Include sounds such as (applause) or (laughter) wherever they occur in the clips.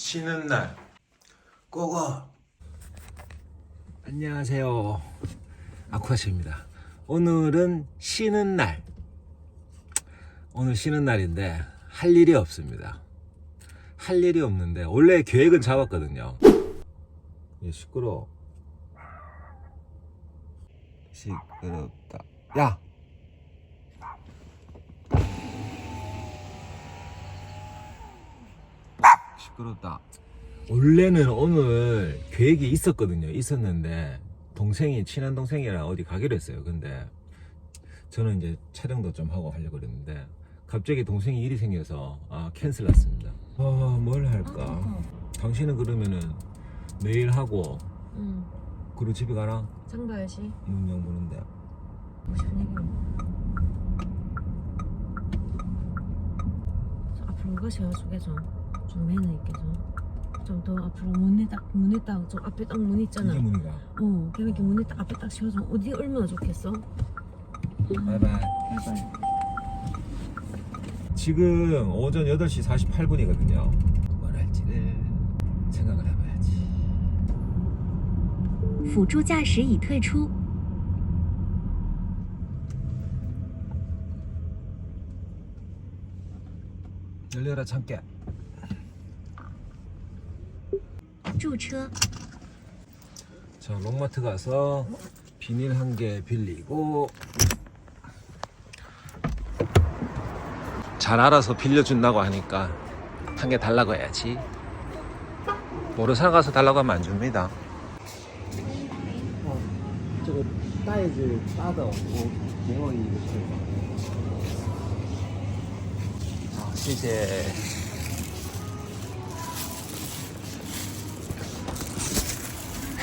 쉬는 날. 고고. 안녕하세요. 아쿠아시입니다. 오늘은 쉬는 날. 오늘 쉬는 날인데 할 일이 없습니다. 할 일이 없는데 원래 계획은 잡았거든요. 예, 시끄러워. 시끄럽다. 야 시끄럽다. 원래는 오늘 계획이 있었거든요. 있었는데 동생이 친한 동생이랑 어디 가기로 했어요. 근데 저는 이제 촬영도 좀 하고 하려고 그랬는데 갑자기 동생이 일이 생겨서 아 캔슬 났습니다. 아 뭘 할까? 당신은 그러면은 내일 하고 응. 그리고 집에 가나? 장 봐야지. 문영 보는데 무슨 얘기? 저 앞으로 가셔 속에 좀. 좀 매너 있게 좀. 좀 더 앞으로 문에 딱 문에 딱 좀 앞에 딱 문 있잖아. 이게 문이가. 어, 그냥 이렇게 문에 딱 앞에 딱 씌워줘. 어디 얼마나 좋겠어? 바이바이. 지금 오전 8시 48분이거든요. 뭘 할지를 생각을 해봐야지. 辅助驾驶已退出。 열려라 참깨. 주차. 자, 롱마트 가서 비닐 한 개 빌리고 잘 알아서 빌려준다고 하니까 한 개 달라고 해야지. 뭐를 사가서 달라고 하면 안 줍니다. 어, 저거 사이즈 싸다. 뭐, 이렇게. 아, 이제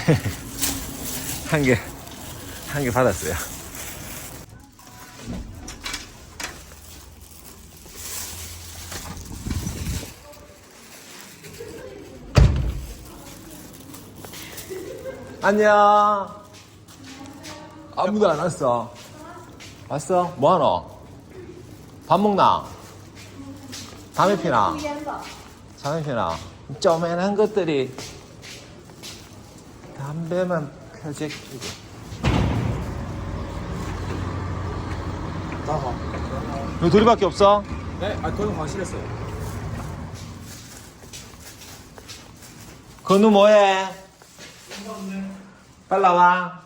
(laughs) 한 개, 한 개 받았어요. 안녕. 아무도 안 왔어. 왔어? 뭐하노? 밥 먹나? 담배 피나? 담배 피나? 쪼맨한 것들이 담배만 펴재 피고 나가. 너 둘이밖에 없어? 네, 아 그건 확실했어요. 건우 뭐해? 빨리 나와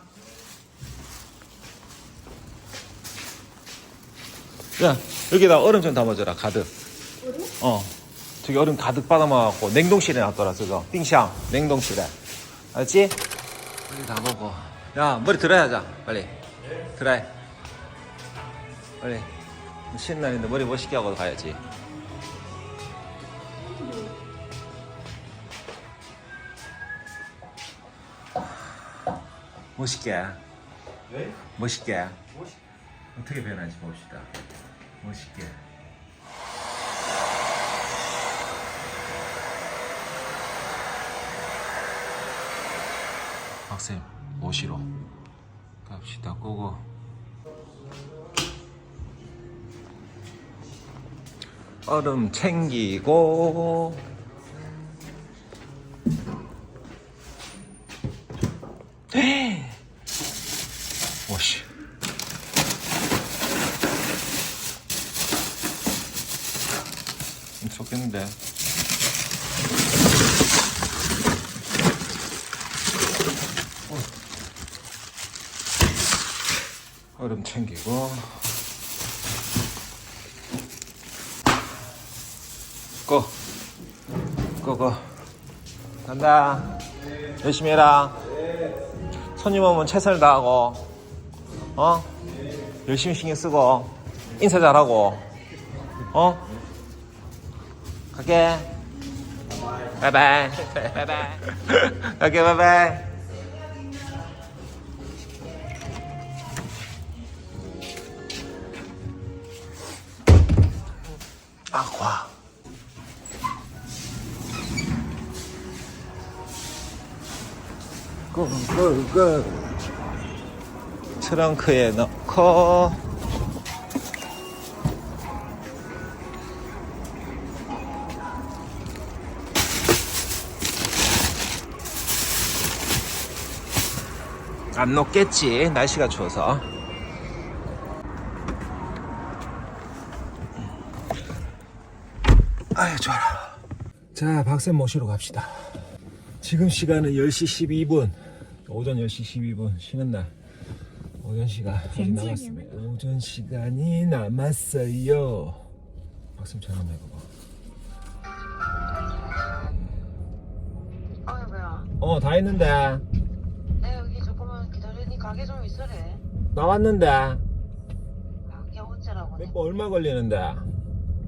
야 여기다 얼음 좀 담아줘라 가득 어 저기 얼음 가득 받아먹어갖고 냉동실에 놨더라 저거 빙샹 냉동실에 알았지? 빨리 다 먹어. 야 머리 드라이 하자. 빨리. 드라이. 빨리. 쉬는 날인데 머리 멋있게 하고 가야지. 멋있게. 네? 멋있게. 멋있- 어떻게 변하지 봅시다. 멋있게 박쌤 모시러 갑시다. 고고. 얼음 챙기고. 오씨. 좀 좋겠는데 챙기고. 고. 고고. 간다. 열심히 해라. 손님 오면 최선을 다하고 어? 열심히 신경 쓰고 인사 잘하고 어? 갈게. 바이바이. 바이바이 (laughs) 갈게 바이바이 악화. 고고고. 트렁크에 넣고 안 녹겠지 날씨가 추워서 아유 좋아라 자 박쌤 모시러 갑시다 지금 시간은 10시 12분 오전 10시 12분 쉬는 날 오전 시간 아직 남았습니다 오전 시간이 남았어요 박쌤 전화 한번 해봐봐 아 뭐야? 어 다 했는데 내 여기 조금만 기다리니 가게 좀 있으래. 나왔는데 가게 어쩌라고? 몇 번 얼마 걸리는데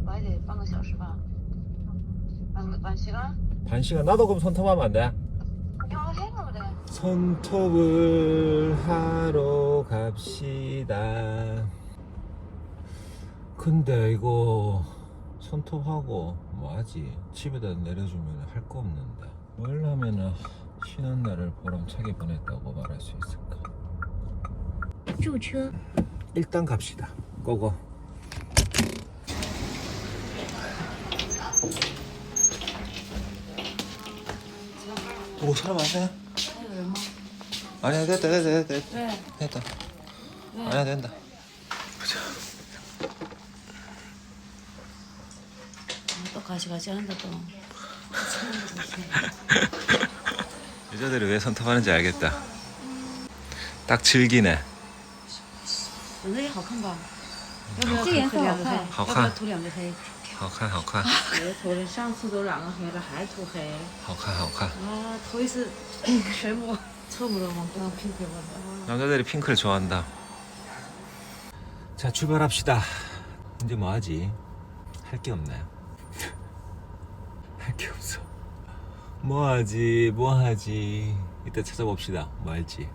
我还得半个小时吧。 반 시간? 반 시간 나도 그럼 손톱하면 안 돼? 야, 해가 그래. 손톱을 하러 갑시다. 근데 이거 손톱하고 뭐 하지? 집에다 내려주면 할 거 없는데 뭘 하면은 쉬는 날을 보람차게 보냈다고 말할 수 있을까? 驻车， 일단 갑시다. 고고. 오 사람 많네. 아니야 됐다 됐다 됐다 됐다. 왜? 됐다. 아니야 된다. 또 가시가시 한다 또. 여자들이 왜 손톱하는지 알겠다. 딱 즐기네. 长得也好看吧？要不要这颜色涂两个黑？好看要不要涂两个黑？ 好看好看别涂了，上次都两个黑了，还涂黑。好看好看. 아,头(coughs) 一次全部 처음으로 막 그냥 핑크 입었다. 남자들이 핑크를 좋아한다. 자 출발합시다. 이제 뭐 하지? 할 게 없나요? 할 게 없어. 뭐 하지? 뭐 하지? 이따 찾아봅시다. 뭐 할지.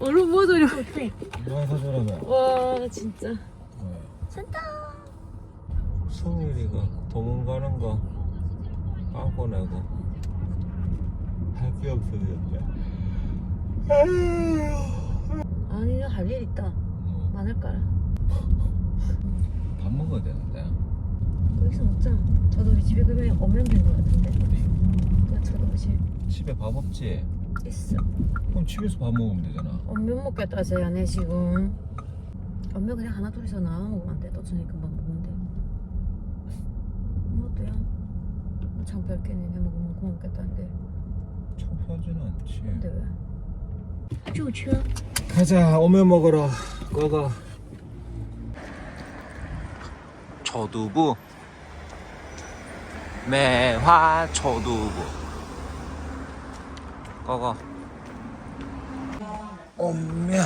얼음 뭐 소리? 뭐 해서 저러면? 와, 진짜. 성일이가 도망가는 거 빵꾸 내고 할 게 없어졌네. 아니, 할일 있다. 뭐, 마늘 깔아. 밥 먹어야 되는데. 여기서 먹자. 저도 우리 집에 그러면 오면 된것 같은데. 그냥 저도 우리 집 집에 밥 없지? 있어. 그럼 집에서 밥 먹으면 되잖아. 엄면 먹겠다, 쟤네 지금. 엄면 그냥 하나 둘이서 나눠 먹으면 안 돼. 또 저녁 금방 먹으면 돼. 뭐 어때요? 참 별게는 해 먹으면 고맙겠다는데. 척하지는 않지. 근데 왜? 驻车。 가자 오면 먹으러 꺼가 초두부 매화 초두부 꺼가 오면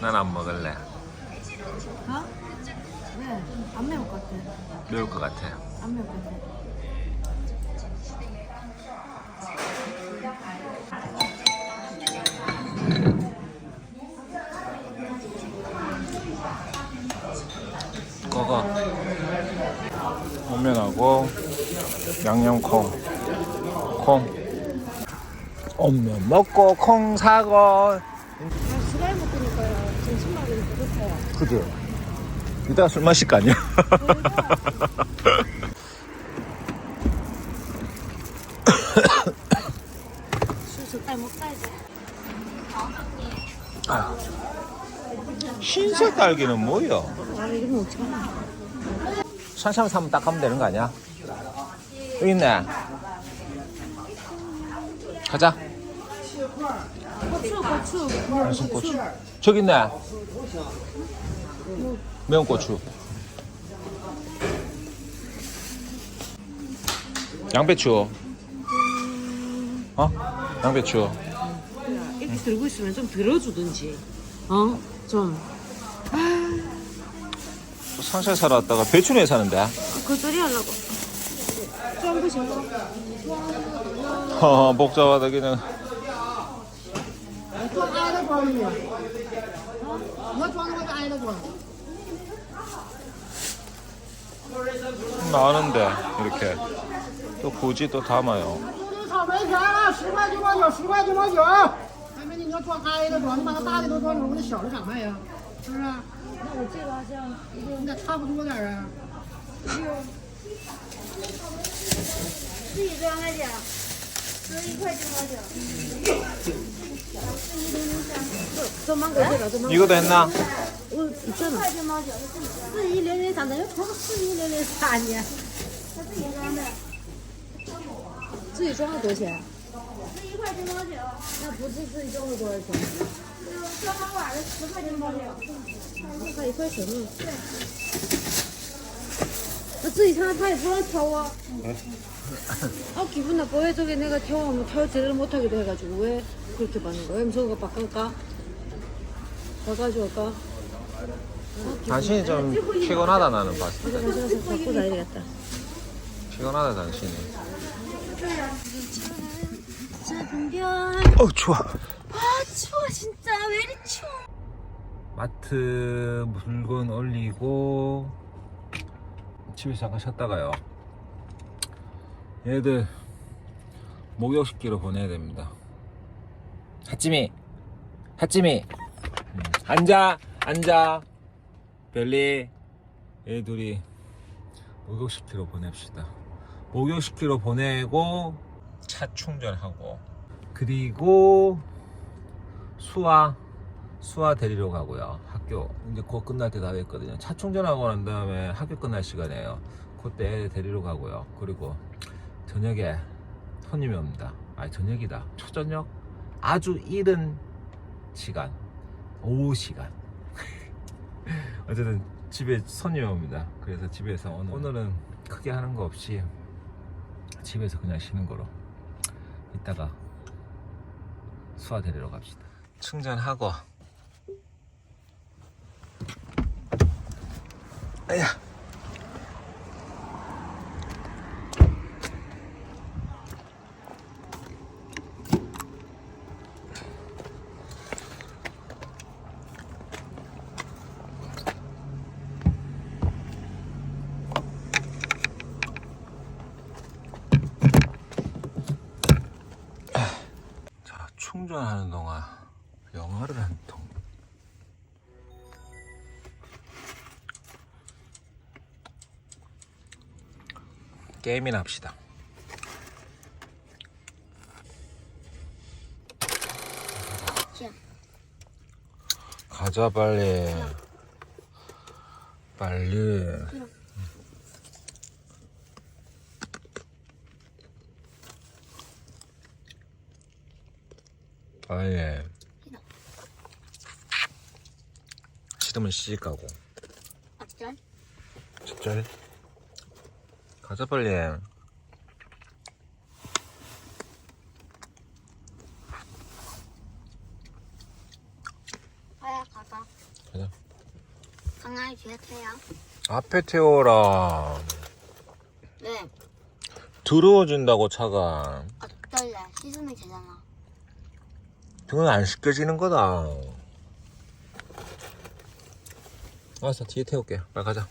난안 먹을래 어? 왜? 안 매울 것 같아. 매울 것 같아 안 매울 것 같아. 꺼가 오면하고 양념콩 콩 오면 먹고 콩 사고 수가에 먹으니까요. 점심만 먹으니까 좋대요. 그죠 이따가 술 마실 거 아니야 술 적당히 먹자 이제. 흰색 딸기는 뭐야 아 이거 어떻게 하나? 샤샤 사면 딱 가면 되는 거 아니야 여기 있네 가자 고추 고추. 무슨 고추 저기 있네 매운 고추 양배추 어? 양배추 이렇게 들고 있으면 좀 들어주든지. 어? 좀. 상세히 살아왔다가 배추네 사는데. 그 소리 하려고. 전부 신고. 어, 복잡하다 그냥. 나는데 이렇게 또 굳이 또 담아요. 你得差不多点儿啊！六，自己装的姐，十一块九毛九。哎，一个得哪？我十一块九毛九，四一零零三，怎么又不四一零零三呢？他自己装的，自己装的多少钱？十一块九毛九。那不是自己装的多少钱？ 就双毛碗的十块九毛九。才一块钱呢。那自己唱他也不让挑啊。아 기분 나빠요 저기 내가 태워하면 태워 제대로 못하기도 해가지고 왜 그렇게 받는 거야? 저거 바꿀까? 바꿔줘 할까? 당신이 좀 피곤하다 나는 봤을 때. 다시 가서 바꾸고 가야 되겠다 피곤하다 당신이. 작은 별. 어 추워. 아 추워 진짜 왜 이리 추워. 마트 물건 올리고 집에서 잠깐 쉬었다가요. 얘들 목욕시키러 보내야 됩니다. 하찌미, 하찌미, 음, 앉아, 앉아. 별리, 얘 둘이 목욕시키러 보냅시다. 목욕시키러 보내고 차 충전하고 그리고 수아 수아 데리러 가고요. 학교 이제 곧 끝날 때 다 됐거든요. 차 충전하고 난 다음에 학교 끝날 시간이에요. 그때 데리러 가고요. 그리고 저녁에 손님이 옵니다. 아니 저녁이다. 초저녁 아주 이른 시간 오후 시간. (laughs) 어쨌든 집에 손님이 옵니다. 그래서 집에서 오늘, 오늘은 크게 하는 거 없이 집에서 그냥 쉬는 거로 이따가 수아 데리러 갑시다. 충전하고 아야. 자, 충전하는 동안 영화를 한 통. 게임이나 합시다. 자. 가자 빨리. 빨리. 빨리. 싫으면 시집 가고. 어쩔? 진짜? 가자 빨리. 아야 가자. 가자. 강아지 뒤에 태요. 앞에 태워라. 네. 들어준다고 차가. 어떨래? 씻으면 되잖아. 그건 안 씻겨지는 거다. 알았어, 뒤에 태울게. 빨리 가자.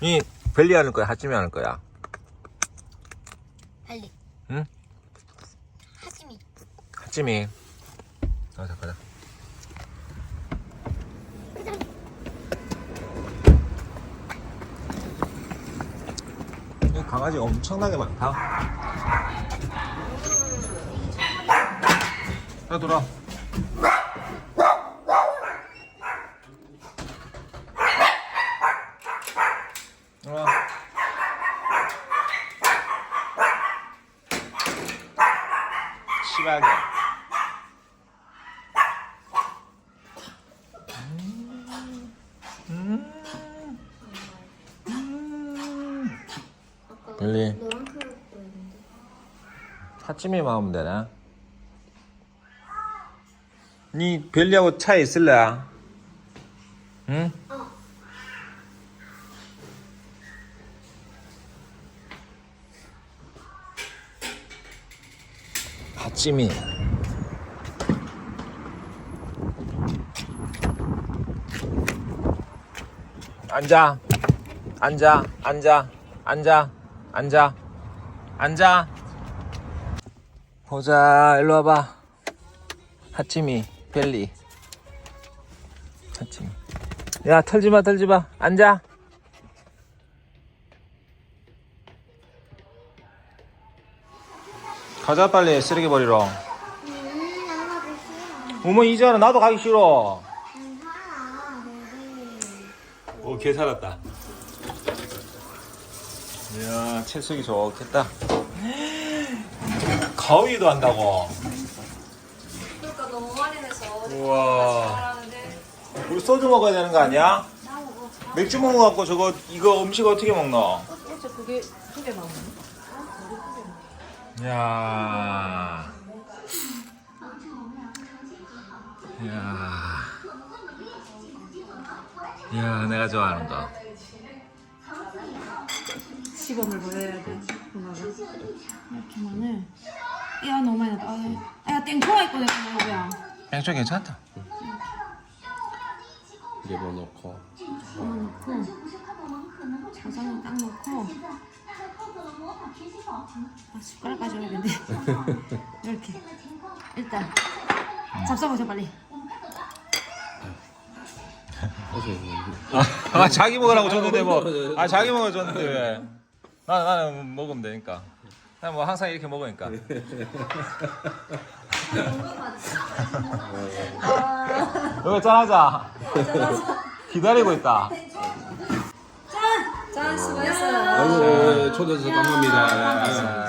이 벨리 하는 거야? 하찌미 하는 거야? 빨리. 응? 하지미. 하찌미. 가자, 가자. 이 강아지 엄청나게 많다. 야, 돌아. 돌아. 심하게. 벨리. 너랑 그럴 거였는데. 하찌미 마음 되나? 니 벨리하고 차에 있을래? 응? 하찌미 앉아. 앉아. 앉아. 앉아. 앉아. 앉아 보자 일로 와봐 하치미 벨리 하치미 야 털지마 털지마 앉아 가자 빨리 쓰레기 버리러 음. 어머 이제는 나도 가기 싫어 괜찮아. 베비. 오, 개 살았다. 이야, 채석이 좋겠다. (laughs) 가위도 한다고. 그러니까 너무 많이 내서 우와. 우리 소주 먹어야 되는 거 아니야? 맥주 먹어갖고 저거, 이거 음식 어떻게 먹노? 어째 그게 두개 나오네. 이야. 이야. 이야, 내가 좋아하는 거. 시범을 보여야 돼. 누나가. 이렇게 많네. 야 너무 많이 났다. 아, 야 땡초가 있고 내가 뭐야. 땡초 괜찮다. 레몬 넣고. 하나 넣고 자장을 딱 넣고 아 숟가락 가져야겠네. (laughs) 이렇게 일단 잡숴보자 빨리. 아 자기 먹으라고 줬는데 뭐. 아 자기 먹어 줬는데 왜? 나 나는 먹으면 되니까. 난 뭐 항상 이렇게 먹으니까. 여기 짠하자. 기다리고 있다. 짠 수고했어. 아이고 초대해서 감사합니다.